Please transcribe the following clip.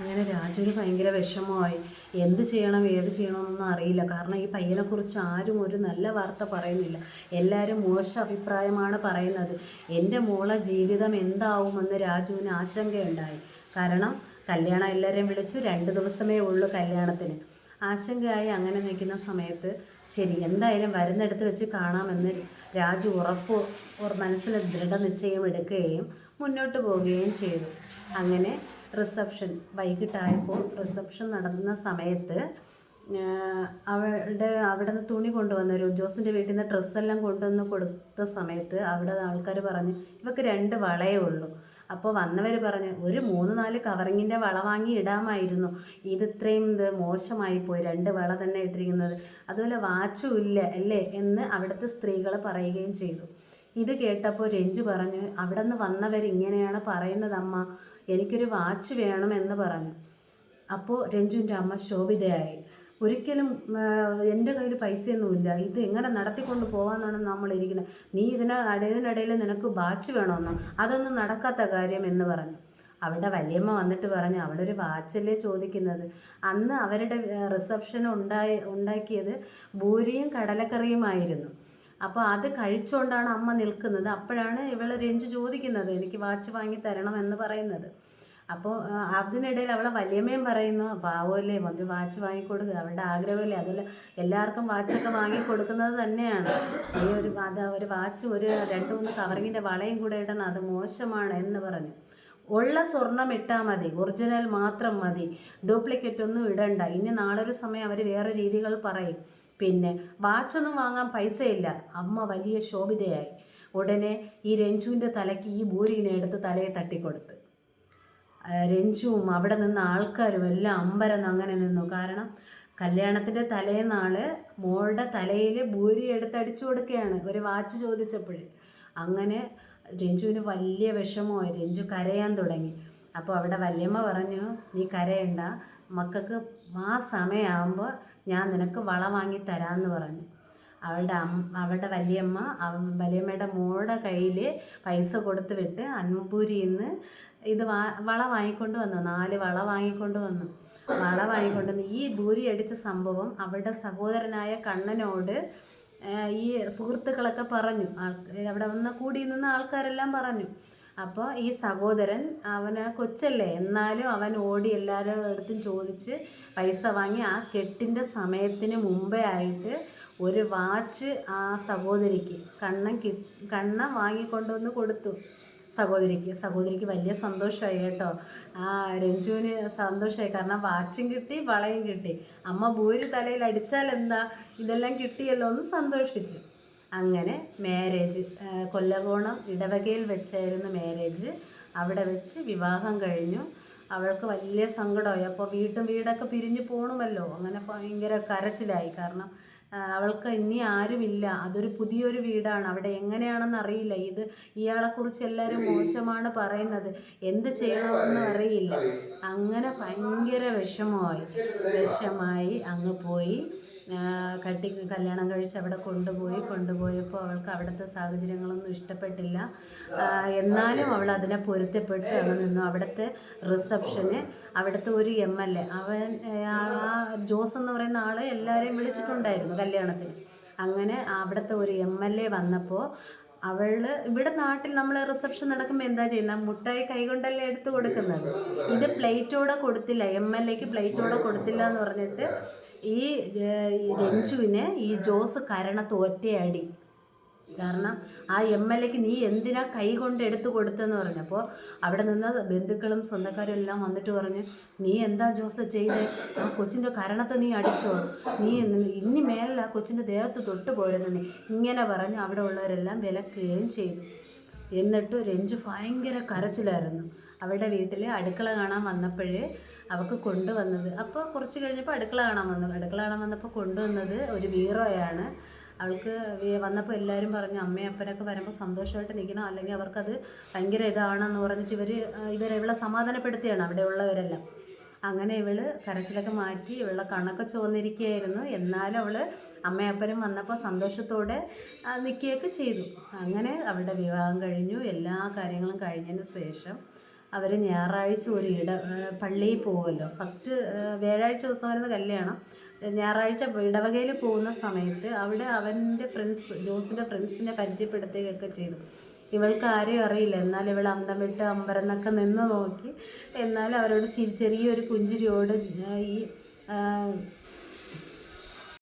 അങ്ങനെ രാജുവിന് ഭയങ്കര വിഷമമായി. എന്ത് ചെയ്യണം ഏത് ചെയ്യണമെന്നൊന്നും അറിയില്ല. കാരണം ഈ പയ്യനെക്കുറിച്ച് ആരും ഒരു നല്ല വാർത്ത പറയുന്നില്ല. എല്ലാവരും മോശ അഭിപ്രായമാണ് പറയുന്നത്. എന്റെ മോളെ ജീവിതം എന്താവുമെന്ന് രാജുവിന് ആശങ്കയുണ്ടായി. കാരണം കല്യാണം എല്ലാവരെയും വിളിച്ചു. രണ്ട് ദിവസമേ ഉള്ളൂ കല്യാണത്തിന്. ആശങ്കയായി അങ്ങനെ നിൽക്കുന്ന സമയത്ത് ശരി എന്തായാലും വരുന്നിടത്ത് വെച്ച് കാണാമെന്ന് രാജു ഉറപ്പ് ഉറ- മനസ്സിൽ ദൃഢനിശ്ചയം എടുക്കുകയും മുന്നോട്ട് പോവുകയും ചെയ്തു. അങ്ങനെ റിസപ്ഷൻ വൈകിട്ടായപ്പോൾ റിസപ്ഷൻ നടന്ന സമയത്ത് അവളുടെ അവിടെ നിന്ന് തുണി കൊണ്ടുവന്ന ഒരു ജോസിന്റെ വീട്ടിൽ നിന്ന് ഡ്രസ്സെല്ലാം കൊണ്ടുവന്ന് കൊടുത്ത സമയത്ത് അവിടെ ആൾക്കാർ പറഞ്ഞു ഇവക്ക് രണ്ട് വളയേ ഉള്ളൂ. അപ്പോൾ വന്നവർ പറഞ്ഞു ഒരു മൂന്ന് നാല് കവറിങ്ങിന്റെ വള വാങ്ങി ഇടാമായിരുന്നു. ഇത് ഇത്രയും ഇത് മോശമായി പോയി. രണ്ട് വള തന്നെ ഇട്ടിരിക്കുന്നത്. അതുപോലെ വാച്ചും ഇല്ല അല്ലേ? എന്ന് അവിടുത്തെ സ്ത്രീകൾ പറയുകയും ചെയ്തു. ഇത് കേട്ടപ്പോൾ രഞ്ജു പറഞ്ഞു അവിടെ നിന്ന് വന്നവർ ഇങ്ങനെയാണ് പറയുന്നത് അമ്മ. എനിക്കൊരു വാച്ച് വേണമെന്ന് പറഞ്ഞു. അപ്പോൾ രഞ്ജുവിന്റെ അമ്മ ശോഭിതയായി. ഒരിക്കലും എന്റെ കയ്യിൽ പൈസയൊന്നുമില്ല. ഇത് എങ്ങനെ നടത്തിക്കൊണ്ട് പോകാമെന്നാണ് നമ്മളിരിക്കുന്നത്. നീ ഇതിന് ഇടയിലിടയിൽ നിനക്ക് വാച്ച് വേണമെന്നോ? അതൊന്നും നടക്കാത്ത കാര്യം എന്ന് പറഞ്ഞു. അവിടെ വലിയമ്മ വന്നിട്ട് പറഞ്ഞു അവളൊരു വാച്ചല്ലേ ചോദിക്കുന്നത്? അന്ന് അവരുടെ റിസപ്ഷൻ ഉണ്ടായി ഉണ്ടാക്കിയത് ഭൂരിയും കടലക്കറിയുമായിരുന്നു. അപ്പോൾ അത് കഴിച്ചുകൊണ്ടാണ് അമ്മ നിൽക്കുന്നത്. അപ്പോഴാണ് ഇവൾ രഞ്ജു ചോദിക്കുന്നത് എനിക്ക് വാച്ച് വാങ്ങി തരണം എന്ന് പറയുന്നത്. അപ്പോൾ അതിനിടയിൽ അവളെ വലിയമ്മയും പറയുന്നു പാവമല്ലേ ഒരു വാച്ച് വാങ്ങിക്കൊടുക്കുക അവളുടെ ആഗ്രഹമല്ലേ അതുപോലെ എല്ലാവർക്കും വാച്ചൊക്കെ വാങ്ങിക്കൊടുക്കുന്നത് തന്നെയാണ്. ഈ ഒരു അത് ഒരു വാച്ച് ഒരു രണ്ട് മൂന്ന് കവറിങ്ങിന്റെ വളയും കൂടെ ഇടണം അത് മോശമാണ് എന്ന് പറഞ്ഞു. ഉള്ള സ്വർണം ഇട്ടാൽ മതി ഒറിജിനൽ മാത്രം മതി ഡ്യൂപ്ലിക്കേറ്റ് ഒന്നും ഇടണ്ട. ഇനി നാളൊരു സമയം അവർ വേറെ രീതികൾ പറയും. പിന്നെ വാച്ചൊന്നും വാങ്ങാൻ പൈസയില്ല. അമ്മ വലിയ ശോഭിതയായി. ഉടനെ ഈ രഞ്ജുവിന്റെ തലയ്ക്ക് ഈ ഭൂരിനെ എടുത്ത് തലയെ തട്ടിക്കൊടുത്ത്. രഞ്ജുവും അവിടെ നിന്ന ആൾക്കാരും എല്ലാം അമ്പരന്ന് അങ്ങനെ നിന്നു. കാരണം കല്യാണത്തിന്റെ തലേന്നാൾ മോളുടെ തലയിൽ ഭൂരി എടുത്തടിച്ചു കൊടുക്കുകയാണ്. ഒരു വാച്ച് ചോദിച്ചപ്പോൾ അങ്ങനെ രഞ്ജുവിന് വലിയ വിഷമമായി. രഞ്ജു കരയാൻ തുടങ്ങി. അപ്പോൾ അവിടെ വല്യമ്മ പറഞ്ഞു നീ കരയണ്ട. മക്കൾക്ക് ആ സമയമാകുമ്പോൾ ഞാൻ നിനക്ക് വള വാങ്ങി തരാമെന്ന് പറഞ്ഞു. അവളുടെ അമ്മ അവളുടെ വലിയമ്മ വല്യമ്മയുടെ മോളുടെ കയ്യിൽ പൈസ കൊടുത്തു വിട്ട് അൻപൂരിയിൽ നിന്ന് ഇത് വാ വള വാങ്ങിക്കൊണ്ട് വന്നു. നാല് വള വാങ്ങിക്കൊണ്ട് വന്നു. വള വാങ്ങിക്കൊണ്ട് വന്നു ഈ ഭൂരി അടിച്ച സംഭവം അവരുടെ സഹോദരനായ കണ്ണനോട് ഈ സുഹൃത്തുക്കളൊക്കെ പറഞ്ഞു. അവിടെ വന്ന് കൂടി നിന്ന ആൾക്കാരെല്ലാം പറഞ്ഞു. അപ്പോൾ ഈ സഹോദരൻ അവന് കൊച്ചല്ലേ? എന്നാലും അവൻ ഓടി എല്ലാവരും അടുത്തും ചോദിച്ച് പൈസ വാങ്ങി ആ കെട്ടിന്റെ സമയത്തിന് മുമ്പേ ആയിട്ട് ഒരു വാച്ച് ആ സഹോദരിക്ക് കണ്ണൻ കി കണ്ണ വാങ്ങിക്കൊണ്ടുവന്ന് കൊടുത്തു. സഹോദരിക്ക്. സഹോദരിക്ക് വലിയ സന്തോഷമായി കേട്ടോ. ആ രഞ്ജുവിന് സന്തോഷമായി. കാരണം വാച്ചും കിട്ടി വളയും കിട്ടി. അമ്മ ഭൂരി തലയിൽ അടിച്ചാൽ എന്താ? ഇതെല്ലാം കിട്ടിയല്ലോ എന്ന് സന്തോഷിച്ചു. അങ്ങനെ മാരേജ് കൊല്ലകോണം ഇടവകയിൽ വെച്ചായിരുന്നു മാരേജ് അവിടെ വെച്ച് വിവാഹം കഴിഞ്ഞു. അവൾക്ക് വലിയ സങ്കടമായി. അപ്പോൾ വീട്ടും വീടൊക്കെ പിരിഞ്ഞു പോകണമല്ലോ അങ്ങനെ ഭയങ്കര കരച്ചിലായി. കാരണം അവൾക്ക് ഇനി ആരുമില്ല. അതൊരു പുതിയൊരു വീടാണ്. അവിടെ എങ്ങനെയാണെന്ന് അറിയില്ല. ഇത് ഇയാളെക്കുറിച്ച് എല്ലാവരും മോശമാണ് പറയുന്നത്. എന്ത് ചെയ്യണമെന്ന് അറിയില്ല. അങ്ങനെ ഭയങ്കര വിഷമമായി. വിഷമായി അങ്ങ് പോയി. ആ, കട്ടി കല്യാണം കഴിച്ച് അവിടെ കൊണ്ടുപോയി കൊണ്ടുപോയപ്പോൾ അവൾക്ക് അവിടുത്തെ സാഹചര്യങ്ങളൊന്നും ഇഷ്ടപ്പെട്ടില്ല. എന്നാലും അവൾ അതിനെ പൊരുത്തപ്പെട്ട് അവൾ നിന്നു. അവിടുത്തെ റിസപ്ഷന് അവിടുത്തെ ഒരു എം എൽ എ. അവൻ ആ ജോസ് എന്ന് പറയുന്ന ആൾ എല്ലാവരെയും വിളിച്ചിട്ടുണ്ടായിരുന്നു കല്യാണത്തിന്. അങ്ങനെ അവിടുത്തെ ഒരു എം എൽ എ വന്നപ്പോൾ അവൾ ഇവിടെ നാട്ടിൽ നമ്മൾ റിസപ്ഷൻ നടക്കുമ്പോൾ എന്താ ചെയ്യുന്നത് മുട്ടായി കൈകൊണ്ടല്ലേ എടുത്ത് കൊടുക്കുന്നത്? ഇത് പ്ലേറ്റോടെ കൊടുത്തില്ല. എം എൽ എക്ക് പ്ലേറ്റോടെ കൊടുത്തില്ല എന്ന് പറഞ്ഞിട്ട് ഈ രഞ്ജുവിനെ ഈ ജോസ് കരണത്ത് ഒറ്റയടി. കാരണം ആ എം എൽ എക്ക് നീ എന്തിനാ കൈ കൊണ്ട് എടുത്തു കൊടുത്തെന്ന് പറഞ്ഞപ്പോൾ അവിടെ നിന്ന് ബന്ധുക്കളും സ്വന്തക്കാരും എല്ലാം വന്നിട്ട് പറഞ്ഞു നീ എന്താ ജോസ് ചെയ്തേ? ആ കൊച്ചിന്റെ കരണത്തെ നീ അടിച്ചോ? നീ ഇനി മേലല്ല ആ കൊച്ചിന്റെ ദേഹത്ത് തൊട്ട് പോയിരുന്നു നീ. ഇങ്ങനെ പറഞ്ഞ് അവിടെ ഉള്ളവരെല്ലാം വിലക്കുകയും ചെയ്തു. എന്നിട്ട് രഞ്ജു ഭയങ്കര കരച്ചിലായിരുന്നു. അവരുടെ വീട്ടിൽ അടുക്കള കാണാൻ വന്നപ്പോഴേ അവൾക്ക് കൊണ്ടുവന്നത്. അപ്പോൾ കുറച്ച് കഴിഞ്ഞപ്പോൾ അടുക്കള കാണാൻ വന്നു. അടുക്കള കാണാൻ വന്നപ്പോൾ കൊണ്ടുവന്നത് ഒരു വീറോയാണ്. അവൾക്ക് വന്നപ്പോൾ എല്ലാവരും പറഞ്ഞു അമ്മയും അപ്പനൊക്കെ വരുമ്പോൾ സന്തോഷമായിട്ട് നിൽക്കണം. അല്ലെങ്കിൽ അവർക്കത് ഭയങ്കര ഇതാണെന്ന് പറഞ്ഞിട്ട് ഇവർ ഇവരെ ഇവളെ സമാധാനപ്പെടുത്തിയാണ് അവിടെ ഉള്ളവരെല്ലാം. അങ്ങനെ ഇവൾ കരച്ചിലൊക്കെ മാറ്റി ഇവളുടെ കണ്ണൊക്കെ ചുവന്നിരിക്കുകയായിരുന്നു. എന്നാലും അവൾ അമ്മയപ്പനും വന്നപ്പോൾ സന്തോഷത്തോടെ നിൽക്കുകയൊക്കെ ചെയ്തു. അങ്ങനെ അവളുടെ വിവാഹം കഴിഞ്ഞു. എല്ലാ കാര്യങ്ങളും കഴിഞ്ഞതിന് ശേഷം അവർ ഞായറാഴ്ച ഒരു ഇട പള്ളിയിൽ പോകുമല്ലോ ഫസ്റ്റ് വ്യാഴാഴ്ച ദിവസം വരുന്ന കല്യാണം. ഞായറാഴ്ച ഇടവകയിൽ പോകുന്ന സമയത്ത് അവിടെ അവന്റെ ഫ്രണ്ട്സ് ജോസിന്റെ ഫ്രണ്ട്സിനെ പരിചയപ്പെടുത്തുകയൊക്കെ ചെയ്തു. ഇവൾക്ക് ആരെയും അറിയില്ല. എന്നാൽ ഇവൾ അന്തം വിട്ട് അമ്പരന്നൊക്കെ നിന്ന് നോക്കി. എന്നാൽ അവരോട് ചെറിയൊരു പുഞ്ചിരിയോട് ഈ